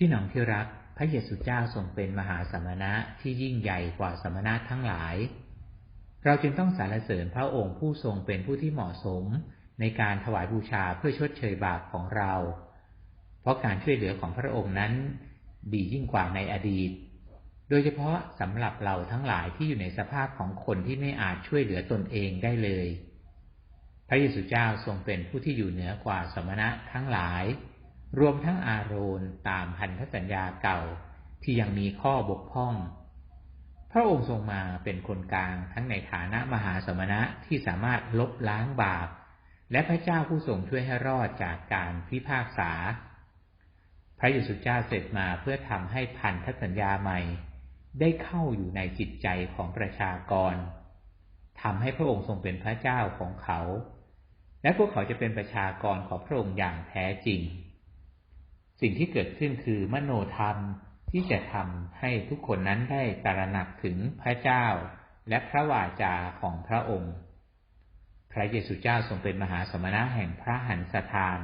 พี่น้องที่รัก พระเยซูเจ้าทรงเป็นมหาสมณะที่ยิ่งใหญ่กว่าสมณะทั้งหลาย เราจึงต้องสรรเสริญพระองค์ผู้ทรงเป็นผู้ที่เหมาะสมในการถวายบูชาเพื่อชดเชยบาปของเรา เพราะการช่วยเหลือของพระองค์นั้น ดียิ่งกว่าในอดีต โดยเฉพาะสำหรับเราทั้งหลายที่อยู่ในสภาพของคนที่ไม่อาจช่วยเหลือตนเองได้เลย พระเยซูเจ้าทรงเป็นผู้ที่อยู่เหนือกว่าสมณะทั้งหลาย รวมทั้งอาโรนตามพันธสัญญาเก่าที่ยังมีข้อบกพร่อง พระองค์ทรงมาเป็นคนกลางทั้งในฐานะมหาสมณะที่สามารถลบล้างบาป และพระเจ้าผู้ทรงช่วยให้รอดจากการพิพากษา พระเยซูเจ้าเสร็จมาเพื่อทำให้พันธสัญญาใหม่ ได้เข้าอยู่ในจิตใจของประชากรทำให้พระองค์ทรงเป็นพระเจ้าของเขา และพวกเขาจะเป็นประชากรของพระองค์อย่างแท้จริง สิ่งที่เกิดขึ้นคือมโนธรรมที่จะทำให้ทุกคนนั้นได้ตระหนักถึงพระเจ้า และพระวาจาของพระองค์ พระเยซูเจ้าทรงเป็นมหาสมณะแห่งพระหันสถาน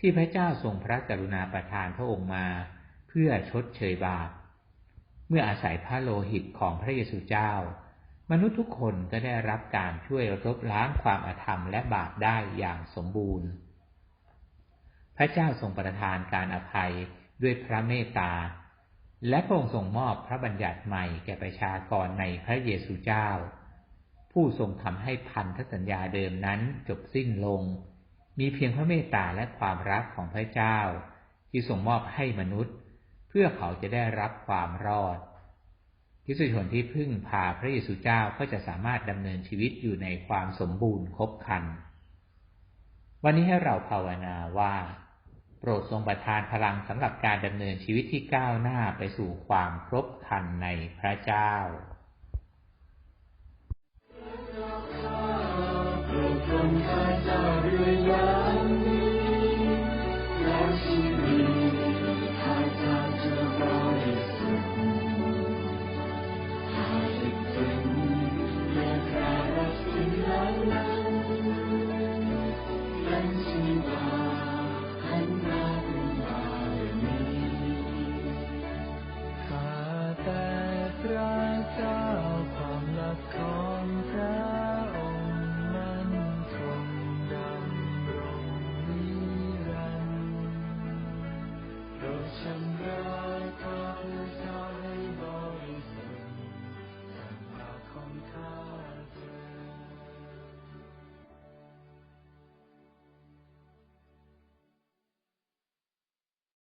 ที่พระเจ้าทรงพระกรุณาประทานพระองค์มา เพื่อชดเชยบาป เมื่ออาศัยพระโลหิตของพระเยซูเจ้า มนุษย์ทุกคนก็ได้รับการช่วยรบล้างความอาธรรมและบาปได้อย่างสมบูรณ์ ระเจ้าทรงประทานการอภัยด้วยพระเมตตา และพระองค์ทรงมอบพระบัญญัติใหม่แก่ประชากรในพระเยซูเจ้า ผู้ทรงทำให้พันธสัญญาเดิมนั้นจบสิ้นลง มีเพียงพระเมตตาและความรักของพระเจ้า ที่ทรงมอบให้มนุษย์ เพื่อเขาจะได้รับความรอดทิสุชนที่พึ่งพาพระเยซูเจ้าก็จะสามารถดำเนินชีวิตอยู่ในความสมบูรณ์ครบคัน วันนี้ให้เราภาวนาว่า โปรดทรงประทานพลังสำหรับการดำเนินชีวิตที่ก้าวหน้าไปสู่ความครบคันในพระเจ้าพระเจ้พระเจ้าเรื่อย สาวความรักของเธอ